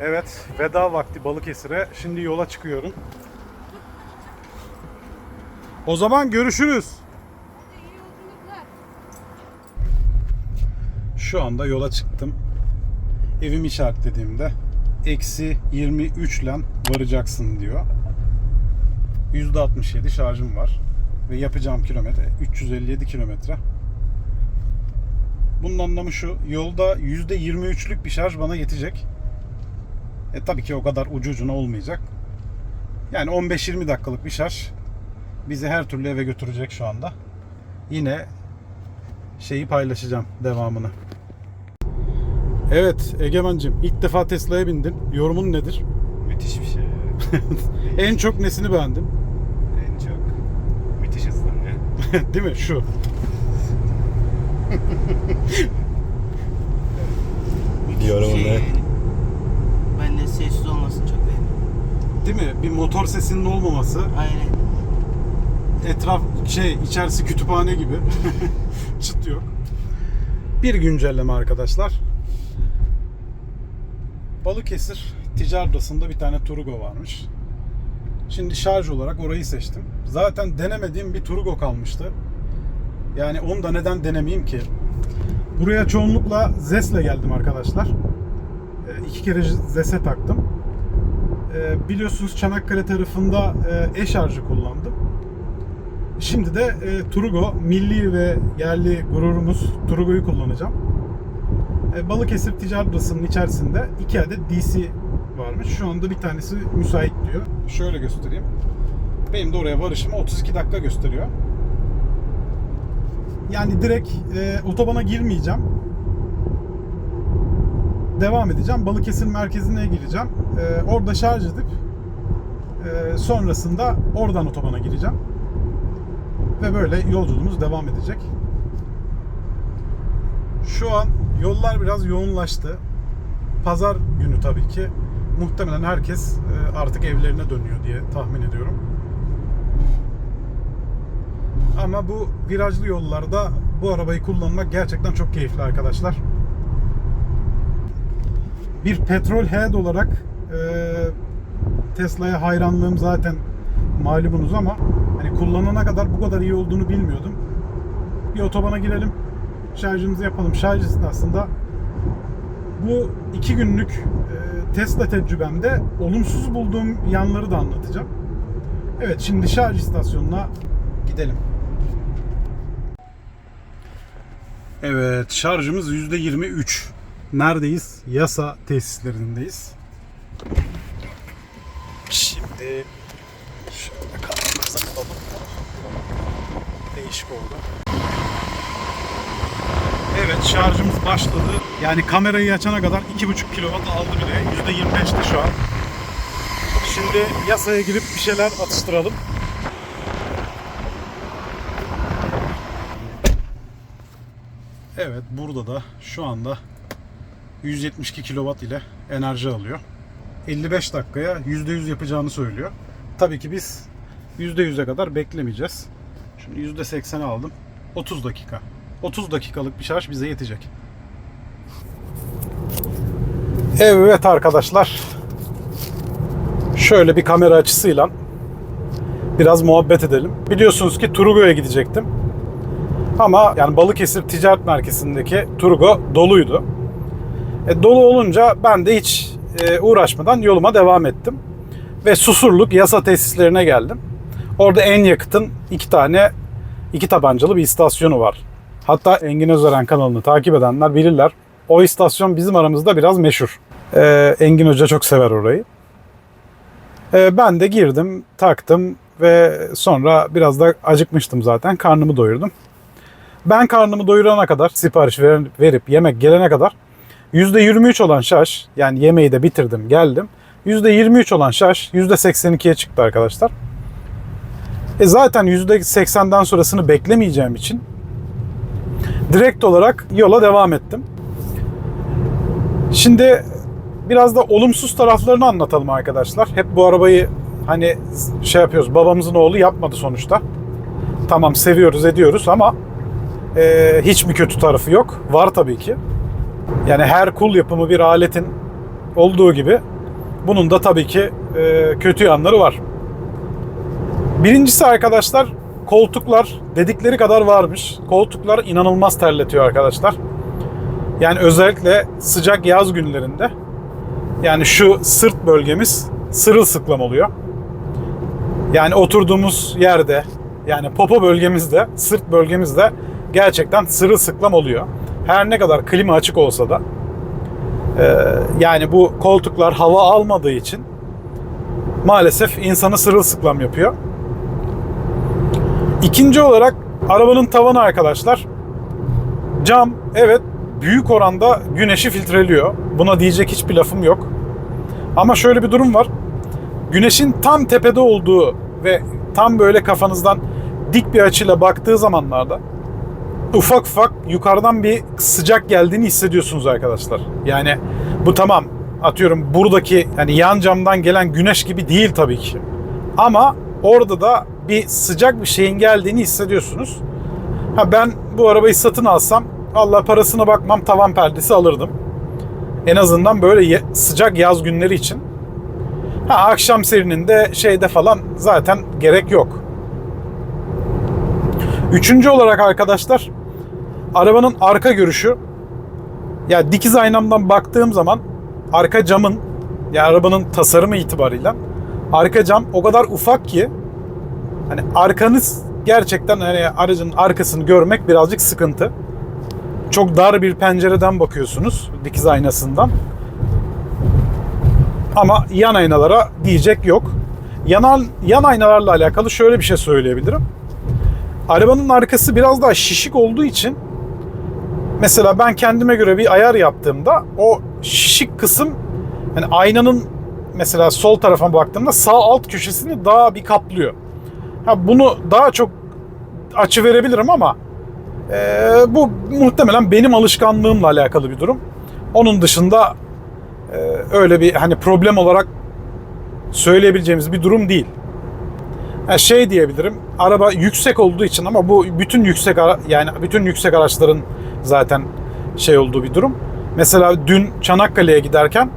Evet, veda vakti Balıkesir'e. Şimdi yola çıkıyorum. O zaman görüşürüz. Şu anda yola çıktım. Evimi işaretlediğimde eksi 23 ile varacaksın diyor. %67 şarjım var. Ve yapacağım kilometre 357 kilometre. Bunun anlamı şu. Yolda %23'lük bir şarj bana yetecek. E tabii ki o kadar ucu ucuna olmayacak. Yani 15-20 dakikalık bir şarj bizi her türlü eve götürecek şu anda. Yine şeyi paylaşacağım devamını. Evet Egemen'cim ilk defa Tesla'ya bindin. Yorumun nedir? Müthiş bir şey. En çok nesini beğendin? en çok müthiş hızlanıyor. Değil mi? Şu. Yorumun ne? Sessiz olmasını çok beğendim. Değil mi? Bir motor sesinin olmaması. Aynen. Etraf şey içerisi kütüphane gibi. Çıt yok. Bir güncelleme arkadaşlar. Balıkesir Ticaret Odası'nda bir tane Turugo varmış. Şimdi şarj olarak orayı seçtim. Zaten denemediğim bir Turugo kalmıştı. Yani onu da neden denemeyeyim ki? Buraya çoğunlukla ZES'le geldim arkadaşlar. İki kere ZES'e taktım. E, biliyorsunuz Çanakkale tarafında e, e-şarjı kullandım. Şimdi de e, Turugo, milli ve yerli gururumuz Turugo'yu kullanacağım. E, Balıkesir Ticaret Odası'nın içerisinde iki adet DC varmış. Şu anda bir tanesi müsait diyor. Şöyle göstereyim. Benim de oraya varışıma 32 dakika gösteriyor. Yani direkt e, otobana girmeyeceğim. Devam edeceğim. Balıkesir merkezine gireceğim. E, orada şarj edip e, sonrasında oradan otobana gireceğim. Ve böyle yolculuğumuz devam edecek. Şu an yollar biraz yoğunlaştı. Pazar günü tabii ki. Muhtemelen herkes e, artık evlerine dönüyor diye tahmin ediyorum. Ama bu virajlı yollarda bu arabayı kullanmak gerçekten çok keyifli arkadaşlar. Bir petrol head olarak e, Tesla'ya hayranlığım zaten malumunuz ama hani kullanana kadar bu kadar iyi olduğunu bilmiyordum. Bir otobana girelim, şarjımızı yapalım. Şarj esnasında bu iki günlük e, Tesla tecrübemde olumsuz bulduğum yanları da anlatacağım. Evet şimdi şarj istasyonuna gidelim. Evet şarjımız %23. Neredeyiz? Yasa tesislerindeyiz. Şimdi şöyle kameramızı alalım. Değişik oldu. Evet şarjımız başladı. Yani kamerayı açana kadar 2,5 kW aldı bile. %25'ti şu an. Şimdi yasaya girip bir şeyler atıştıralım. Evet burada da şu anda 172 kW ile enerji alıyor. 55 dakikaya %100 yapacağını söylüyor. Tabii ki biz %100'e kadar beklemeyeceğiz. Şimdi %80'e aldım. 30 dakika. 30 dakikalık bir şarj bize yetecek. Evet arkadaşlar. Şöyle bir kamera açısıyla biraz muhabbet edelim. Biliyorsunuz ki Turugo'ya gidecektim. Ama yani Balıkesir Ticaret Merkezi'ndeki Turgo doluydu. E, dolu olunca ben de hiç e, uğraşmadan yoluma devam ettim. Ve Susurluk yasa tesislerine geldim. Orada en yakıtın iki tane iki tabancalı bir istasyonu var. Hatta Engin Özeren kanalını takip edenler bilirler. O istasyon bizim aramızda biraz meşhur. E, Engin Hoca çok sever orayı. E, ben de girdim, taktım ve sonra biraz da acıkmıştım zaten. Karnımı doyurdum. Ben karnımı doyurana kadar sipariş ver- verip yemek gelene kadar %23 olan şarj yani yemeği de bitirdim geldim. %23 olan şarj %82'ye çıktı arkadaşlar. E zaten %80'den sonrasını beklemeyeceğim için direkt olarak yola devam ettim. Şimdi biraz da olumsuz taraflarını anlatalım arkadaşlar. Hep bu arabayı hani şey yapıyoruz babamızın oğlu yapmadı sonuçta. Tamam seviyoruz ediyoruz ama e, hiç mi kötü tarafı yok? Var tabii ki. Yani her kul yapımı bir aletin olduğu gibi bunun da tabii ki e, kötü yanları var. Birincisi arkadaşlar koltuklar dedikleri kadar varmış. Koltuklar inanılmaz terletiyor arkadaşlar. Yani özellikle sıcak yaz günlerinde yani şu sırt bölgemiz sırılsıklam oluyor. Yani oturduğumuz yerde yani popo bölgemizde, sırt bölgemizde gerçekten sırılsıklam oluyor. Her ne kadar klima açık olsa da e, yani bu koltuklar hava almadığı için maalesef insanı sırılsıklam yapıyor. İkinci olarak arabanın tavanı arkadaşlar. Cam evet büyük oranda güneşi filtreliyor. Buna diyecek hiçbir lafım yok. Ama şöyle bir durum var. Güneşin tam tepede olduğu ve tam böyle kafanızdan dik bir açıyla baktığı zamanlarda ufak ufak yukarıdan bir sıcak geldiğini hissediyorsunuz arkadaşlar. Yani bu tamam atıyorum buradaki yani yan camdan gelen güneş gibi değil tabii ki. Ama orada da bir sıcak bir şeyin geldiğini hissediyorsunuz. Ha ben bu arabayı satın alsam Allah parasına bakmam tavan perdesi alırdım. En azından böyle sıcak yaz günleri için. Ha akşam serininde şeyde falan zaten gerek yok. Üçüncü olarak arkadaşlar arabanın arka görüşü ya dikiz aynamdan baktığım zaman arka camın ya arabanın tasarımı itibarıyla arka cam o kadar ufak ki hani arkanız gerçekten hani aracın arkasını görmek birazcık sıkıntı. Çok dar bir pencereden bakıyorsunuz dikiz aynasından. Ama yan aynalara diyecek yok. Yanan yan aynalarla alakalı şöyle bir şey söyleyebilirim. Arabanın arkası biraz daha şişik olduğu için mesela ben kendime göre bir ayar yaptığımda o şişik kısım yani aynanın mesela sol tarafa baktığımda sağ alt köşesini daha bir kaplıyor. Ha bunu daha çok açı verebilirim ama e, bu muhtemelen benim alışkanlığımla alakalı bir durum. Onun dışında e, öyle bir hani problem olarak söyleyebileceğimiz bir durum değil. Ha, şey diyebilirim. Araba yüksek olduğu için ama bu bütün yüksek yani bütün yüksek araçların zaten şey olduğu bir durum. Mesela dün Çanakkale'ye giderken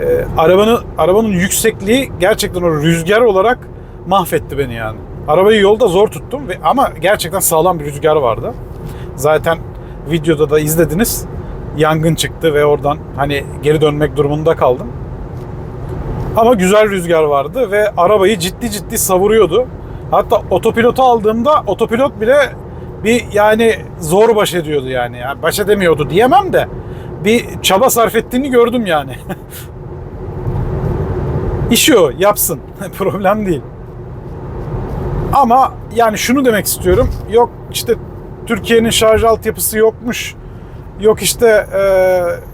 e, arabanın arabanın yüksekliği gerçekten o rüzgar olarak mahvetti beni yani. Arabayı yolda zor tuttum ve ama gerçekten sağlam bir rüzgar vardı. Zaten videoda da izlediniz. Yangın çıktı ve oradan hani geri dönmek durumunda kaldım. Ama güzel rüzgar vardı ve arabayı ciddi ciddi savuruyordu. Hatta otopilotu aldığımda otopilot bile bir yani zor baş ediyordu yani. yani baş edemiyordu diyemem de bir çaba sarf ettiğini gördüm yani. İşi o yapsın. Problem değil. Ama yani şunu demek istiyorum. Yok işte Türkiye'nin şarj altyapısı yokmuş. Yok işte e,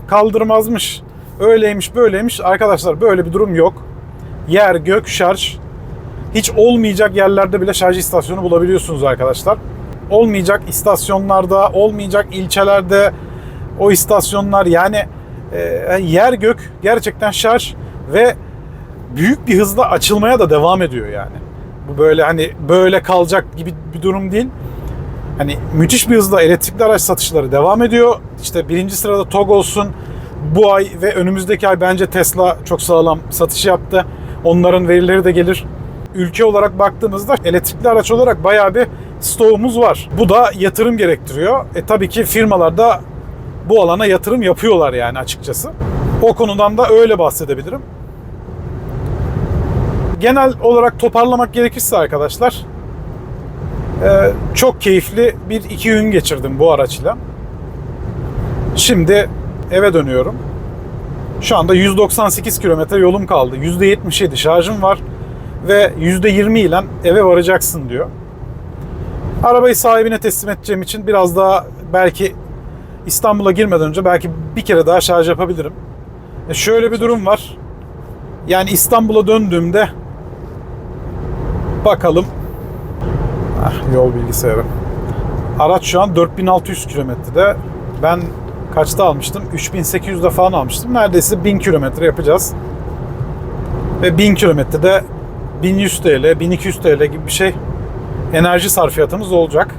kaldırmazmış. Öyleymiş böyleymiş. Arkadaşlar böyle bir durum yok. Yer, gök, şarj. Hiç olmayacak yerlerde bile şarj istasyonu bulabiliyorsunuz arkadaşlar. Olmayacak istasyonlarda, olmayacak ilçelerde o istasyonlar yani e, yer gök gerçekten şarj ve büyük bir hızla açılmaya da devam ediyor yani. Bu böyle hani böyle kalacak gibi bir durum değil. Hani müthiş bir hızla elektrikli araç satışları devam ediyor. İşte birinci sırada TOG olsun. Bu ay ve önümüzdeki ay bence Tesla çok sağlam satış yaptı. Onların verileri de gelir. Ülke olarak baktığımızda elektrikli araç olarak bayağı bir stoğumuz var. Bu da yatırım gerektiriyor. E tabii ki firmalar da bu alana yatırım yapıyorlar yani açıkçası. O konudan da öyle bahsedebilirim. Genel olarak toparlamak gerekirse arkadaşlar e, çok keyifli bir iki gün geçirdim bu araçla. Şimdi eve dönüyorum. Şu anda 198 kilometre yolum kaldı. %77 şarjım var ve %20 ile eve varacaksın diyor. Arabayı sahibine teslim edeceğim için biraz daha belki İstanbul'a girmeden önce belki bir kere daha şarj yapabilirim. E şöyle bir durum var. Yani İstanbul'a döndüğümde bakalım. Ah, yol bilgisayarı. Araç şu an 4600 kilometrede. Ben kaçta almıştım? 3800'de falan almıştım. Neredeyse 1000 kilometre yapacağız. Ve 1000 kilometrede 1100 TL, 1200 TL gibi bir şey enerji sarfiyatımız olacak.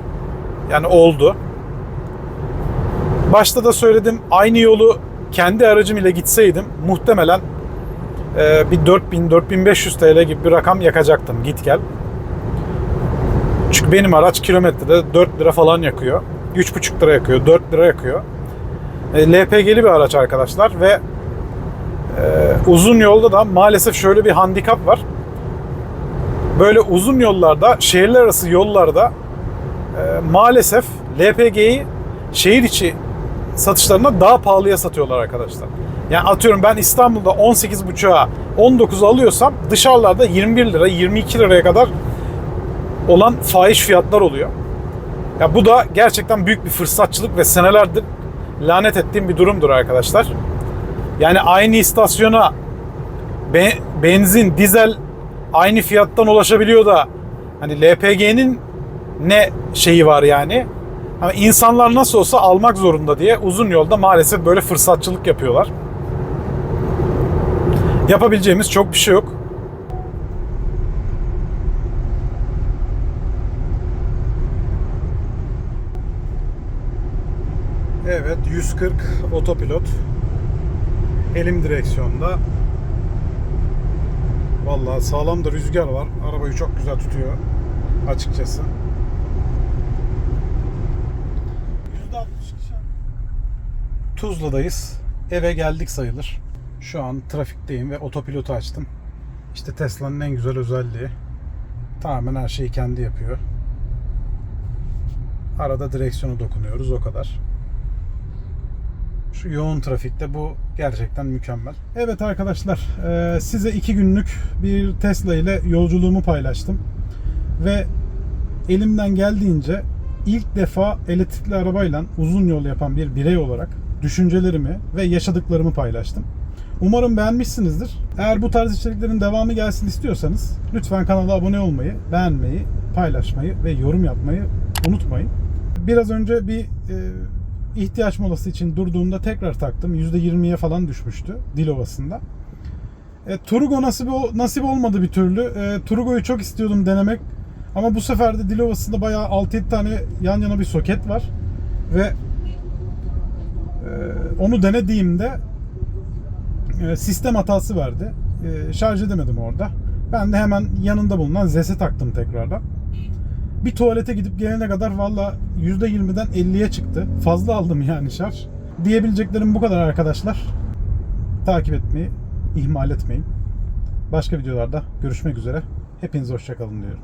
Yani oldu. Başta da söyledim aynı yolu kendi aracım ile gitseydim muhtemelen e, bir 4000-4500 TL gibi bir rakam yakacaktım git gel. Çünkü benim araç kilometrede 4 lira falan yakıyor. 3,5 lira yakıyor, 4 lira yakıyor. E, LPG'li bir araç arkadaşlar ve e, uzun yolda da maalesef şöyle bir handikap var. Böyle uzun yollarda, şehirler arası yollarda e, maalesef LPG'yi şehir içi satışlarına daha pahalıya satıyorlar arkadaşlar. Yani atıyorum ben İstanbul'da 18.5'a 19 alıyorsam dışarılarda 21 lira 22 liraya kadar olan fahiş fiyatlar oluyor. Ya bu da gerçekten büyük bir fırsatçılık ve senelerdir lanet ettiğim bir durumdur arkadaşlar. Yani aynı istasyona be- benzin, dizel aynı fiyattan ulaşabiliyor da hani LPG'nin ne şeyi var yani? Ama insanlar nasıl olsa almak zorunda diye uzun yolda maalesef böyle fırsatçılık yapıyorlar. Yapabileceğimiz çok bir şey yok. Evet 140 otopilot. Elim direksiyonda. Vallahi sağlam da rüzgar var. Arabayı çok güzel tutuyor açıkçası. Tuzla'dayız. Eve geldik sayılır. Şu an trafikteyim ve otopilotu açtım. İşte Tesla'nın en güzel özelliği. Tamamen her şeyi kendi yapıyor. Arada direksiyonu dokunuyoruz o kadar. Yoğun trafikte bu gerçekten mükemmel. Evet arkadaşlar e, size iki günlük bir Tesla ile yolculuğumu paylaştım. Ve elimden geldiğince ilk defa elektrikli arabayla uzun yol yapan bir birey olarak düşüncelerimi ve yaşadıklarımı paylaştım. Umarım beğenmişsinizdir. Eğer bu tarz içeriklerin devamı gelsin istiyorsanız lütfen kanala abone olmayı, beğenmeyi, paylaşmayı ve yorum yapmayı unutmayın. Biraz önce bir e, ihtiyaç molası için durduğumda tekrar taktım. %20'ye falan düşmüştü Dilovası'nda. E, Turgo nasip, nasip olmadı bir türlü. E, Turgo'yu çok istiyordum denemek. Ama bu sefer de Dilovası'nda bayağı 6-7 tane yan yana bir soket var. Ve e, onu denediğimde e, sistem hatası verdi. E, şarj edemedim orada. Ben de hemen yanında bulunan ZES'e taktım tekrardan. Bir tuvalete gidip gelene kadar valla %20'den 50'ye çıktı. Fazla aldım yani şarj. Diyebileceklerim bu kadar arkadaşlar. Takip etmeyi ihmal etmeyin. Başka videolarda görüşmek üzere. Hepinize hoşçakalın diyorum.